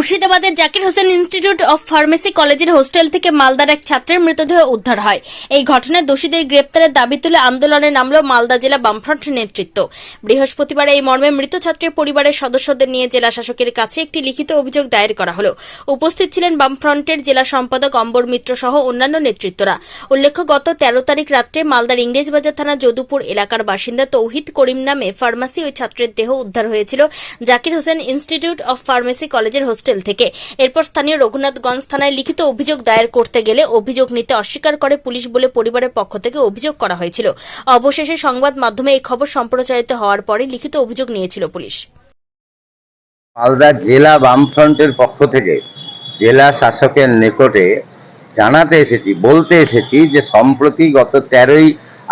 মুর্শিদাবাদের Zakir Hossain institute of pharmacy কলেজের hostel থেকে মালদার এক ছাত্রের মৃতদেহ উদ্ধার হয়। এই ঘটনায় দোষীদের গ্রেপ্তারের দাবি তুলে আন্দোলনে নামল মালদা জেলা বামফ্রন্ট নেতৃত্ব। বৃহস্পতিবার এই মর্মে মৃত ছাত্রের পরিবারের সদস্যদের নিয়ে জেলা শাসকের কাছে একটি লিখিত অভিযোগ দায়ের করা হলো। উপস্থিত ছিলেন বামফ্রন্টের জেলা সম্পাদক অম্বর মিত্র সহ অন্যান্য নেতৃত্বরা। উল্লেখ্য, গত তেরো তারিখ রাত্রে মালদার ইংরেজবাজার থানা যদুপুর এলাকার বাসিন্দা তৌহিদ করিম নামে ফার্মাসি ওই ছাত্রের দেহ উদ্ধার হয়েছিল। Zakir Hossain institute of pharmacy কলেজের হোস্টেল থেকে। এরপর স্থানীয় রঘুনাথগঞ্জ থানায় লিখিত অভিযোগ দায়ের করতে গেলে অভিযোগ নিতে অস্বীকার করে পুলিশ বলে পরিবারের পক্ষ থেকে অভিযোগ করা হয়েছিল। অবশেষে সংবাদ মাধ্যমে এই খবর সম্প্রচারিত হওয়ার পরে লিখিত অভিযোগ নিয়েছিল পুলিশ। মালদা জেলা বামফ্রন্টের পক্ষ থেকে জেলা শাসকের নিকটে জানাতে এসেছি, বলতে এসেছি যে সম্প্রতি গত তেরোই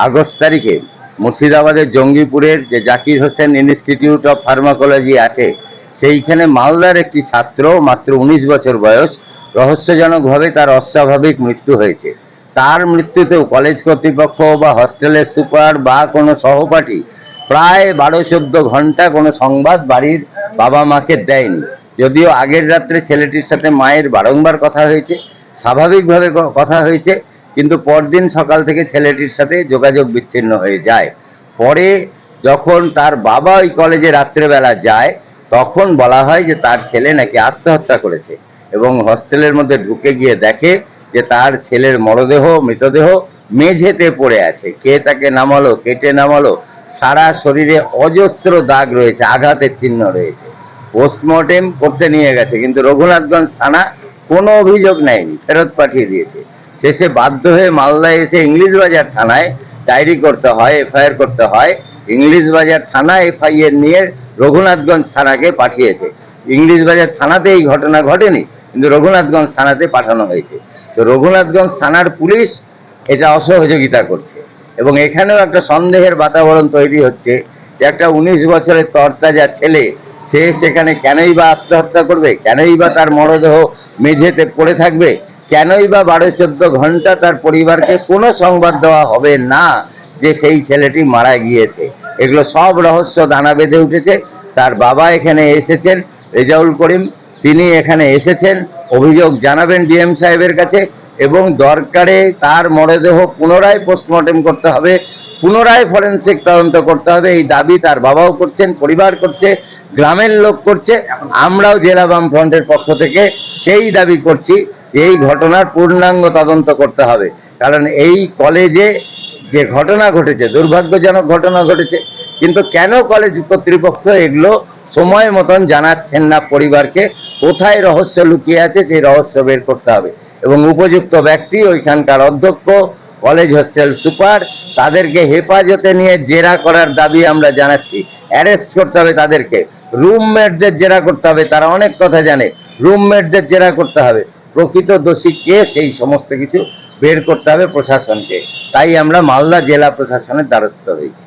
আগস্ট তারিখে মুর্শিদাবাদের জঙ্গিপুরের যে Zakir Hossain institute of pharmacology আছে সেইখানে মালদার একটি ছাত্র, মাত্র উনিশ বছর বয়স রহস্যজনকভাবে তার অস্বাভাবিক মৃত্যু হয়েছে। তার মৃত্যুতেও কলেজ কর্তৃপক্ষ বা হস্টেলের সুপার বা কোনো সহপাঠী প্রায় বারো চোদ্দ ঘণ্টা কোনো সংবাদ বাড়ির বাবা মাকে দেয়নি। যদিও আগের রাত্রে ছেলেটির সাথে মায়ের বারংবার কথা হয়েছে, স্বাভাবিকভাবে কথা হয়েছে, কিন্তু পরদিন সকাল থেকে ছেলেটির সাথে যোগাযোগ বিচ্ছিন্ন হয়ে যায়। পরে যখন তার বাবা ওই কলেজে রাত্রেবেলা যায় তখন বলা হয় যে তার ছেলে নাকি আত্মহত্যা করেছে এবং হস্টেলের মধ্যে ঢুকে গিয়ে দেখে যে তার ছেলের মরদেহ, মৃতদেহ মেঝেতে পড়ে আছে। কে তাকে নামালো, কেটে নামালো, সারা শরীরে অজস্র দাগ রয়েছে, আঘাতের চিহ্ন রয়েছে। পোস্টমর্টেম করতে নিয়ে গেছে, কিন্তু রঘুনাথগঞ্জ থানা কোনো অভিযোগ নেয়নি, ফেরত পাঠিয়ে দিয়েছে। শেষে বাধ্য হয়ে মালদায় এসে ইংলিশ বাজার থানায় ডায়েরি করতে হয়, এফআইআর করতে হয়। ইংলিশ বাজার থানা এফআইআর নিয়ে রঘুনাথগঞ্জ থানাকে পাঠিয়েছে। ইংলিশ বাজার থানাতে এই ঘটনা ঘটেনি, কিন্তু রঘুনাথগঞ্জ থানাতে পাঠানো হয়েছে। তো রঘুনাথগঞ্জ থানার পুলিশ এটা অসহযোগিতা করছে এবং এখানেও একটা সন্দেহের বাতাবরণ তৈরি হচ্ছে যে একটা উনিশ বছরের তরতাজা ছেলে, সে সেখানে কেনই বা আত্মহত্যা করবে? কেনই বা তার মরদেহ মেঝেতে পড়ে থাকবে? কেনই বা বারো চোদ্দ ঘণ্টা তার পরিবারকে কোনো সংবাদ দেওয়া হবে না যে সেই ছেলেটি মারা গিয়েছে? এগুলো সব রহস্য দানা বেঁধে উঠেছে। তার বাবা এখানে এসেছেন, রেজাউল করিম, তিনি এখানে এসেছেন, অভিযোগ জানাবেন ডিএম সাহেবের কাছে এবং দরকারে তার মরদেহ পুনরায় পোস্টমর্টেম করতে হবে, পুনরায় ফরেন্সিক তদন্ত করতে হবে, এই দাবি তার বাবাও করছেন, পরিবার করছে, গ্রামের লোক করছে, আমরাও জেলা বাম ফ্রন্টের পক্ষ থেকে সেই দাবি করছি এই ঘটনার পূর্ণাঙ্গ তদন্ত করতে হবে। কারণ এই কলেজে যে ঘটনা ঘটেছে, দুর্ভাগ্যজনক ঘটনা ঘটেছে কিন্তু কেন কলেজ কর্তৃপক্ষ এগুলো সময় মতন জানাচ্ছেন না পরিবারকে? কোথায় রহস্য লুকিয়ে আছে সেই রহস্য বের করতে হবে। এবং উপযুক্ত ব্যক্তি, ওইখানকার অধ্যক্ষ কলেজ হোস্টেল সুপার, তাদেরকে হেফাজতে নিয়ে জেরা করার দাবি আমরা জানাচ্ছি। অ্যারেস্ট করতে হবে তাদেরকে। রুমমেটদের জেরা করতে হবে, তারা অনেক কথা জানে। রুমমেটদের জেরা করতে হবে। প্রকৃত দোষী কে? সেই সমস্ত কিছু বের করতে হবে প্রশাসনকে। তাই আমরা মালদা জেলা প্রশাসনের দ্বারস্থ হয়েছি।